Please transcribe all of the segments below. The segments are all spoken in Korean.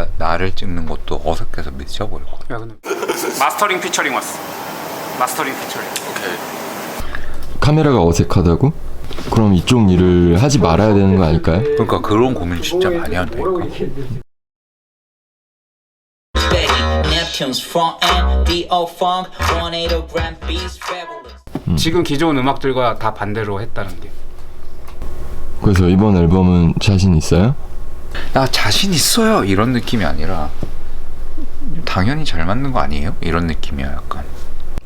나 나를 찍는 것도 어색해서 미쳐버릴 것 같아. 야 근데 마스터링 피처링 왔어. 마스터링 피처링. 카메라가 어색하다고? 그럼 이쪽 일을 하지 말아야 되는 거 아닐까요? 그러니까 그런 고민 진짜 많이 한다니까. steady. Neptune's front end, D.O. Funk, 180 gram beats, fabulous. 지금 기존 음악들과 다 반대로 했다는 게. 그래서 이번 앨범은 자신 있어요? 나 자신 있어요 이런 느낌이 아니라 당연히 잘 맞는 거 아니에요? 이런 느낌이야 약간.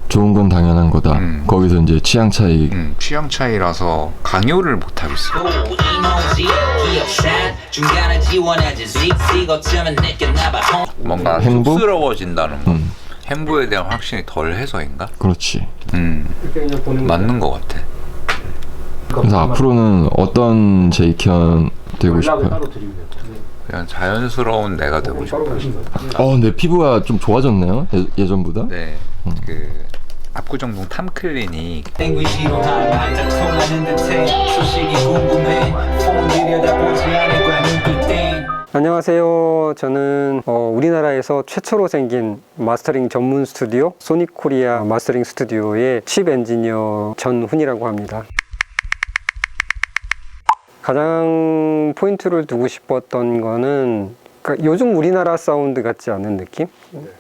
좋은 건 당연한 거다. 음. 거기서 이제 취향 차이. 음, 취향 차이라서 강요를 못 하겠어. 뭔가 행보? 쑥스러워진다는 거. 음. 행보에 대한 확신이 덜 해서인가? 그렇지. 음, 맞는 것 같아. 그래서 앞으로는 어떤 제이현 되고 싶어요? 그냥 자연스러운 내가 되고 싶어요. 어, 내 피부가 좀 좋아졌네요. 예, 예전보다. 네, 그 압구정동 탐클리닉 땡귀시로 하나 통하는 듯해. 소식이 궁금해. 폰 들여다보지 않을 거야 눈빛 안녕하세요. 저는 어, 우리나라에서 최초로 생긴 마스터링 전문 스튜디오 소닉 코리아 마스터링 스튜디오의 칩 엔지니어 전훈이라고 합니다. 가장 포인트를 두고 싶었던 거는 그러니까 요즘 우리나라 사운드 같지 않은 느낌?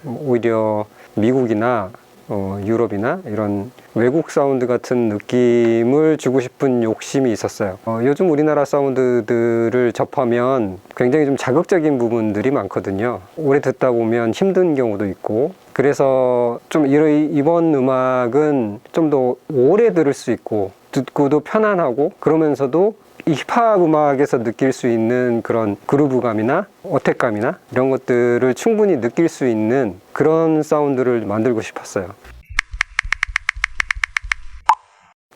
뭐 오히려 미국이나 어, 유럽이나 이런 외국 사운드 같은 느낌을 주고 싶은 욕심이 있었어요. 어, 요즘 우리나라 사운드들을 접하면 굉장히 좀 자극적인 부분들이 많거든요. 오래 듣다 보면 힘든 경우도 있고. 그래서 좀 이런- 이번 음악은 좀 더 오래 들을 수 있고 듣고도 편안하고 그러면서도 이 힙합 음악에서 느낄 수 있는 그런 그루브감이나 어택감이나 이런 것들을 충분히 느낄 수 있는 그런 사운드를 만들고 싶었어요.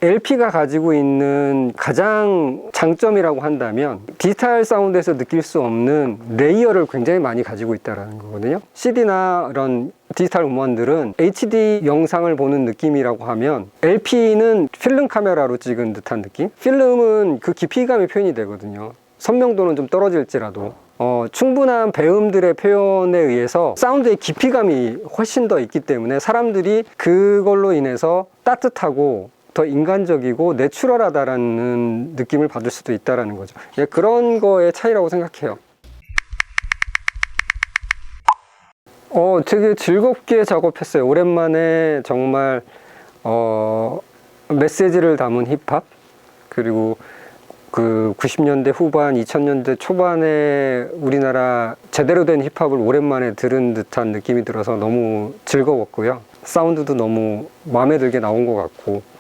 LP가 가지고 있는 가장 장점이라고 한다면 디지털 사운드에서 느낄 수 없는 레이어를 굉장히 많이 가지고 있다는 거거든요. CD나 이런 디지털 음원들은 HD 영상을 보는 느낌이라고 하면 LP는 필름 카메라로 찍은 듯한 느낌? 필름은 그 깊이감이 표현이 되거든요. 선명도는 좀 떨어질지라도 어, 충분한 배음들의 표현에 의해서 사운드의 깊이감이 훨씬 더 있기 때문에 사람들이 그걸로 인해서 따뜻하고 더 인간적이고 내추럴하다라는 느낌을 받을 수도 있다라는 거죠. 예, 그런 거의 차이라고 생각해요. 어, 되게 즐겁게 작업했어요. 오랜만에 정말 어, 메시지를 담은 힙합 그리고 그 90년대 후반, 2000년대 초반에 우리나라 제대로 된 힙합을 오랜만에 들은 듯한 느낌이 들어서 너무 즐거웠고요. 사운드도 너무 마음에 들게 나온 것 같고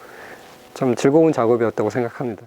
참 즐거운 작업이었다고 생각합니다.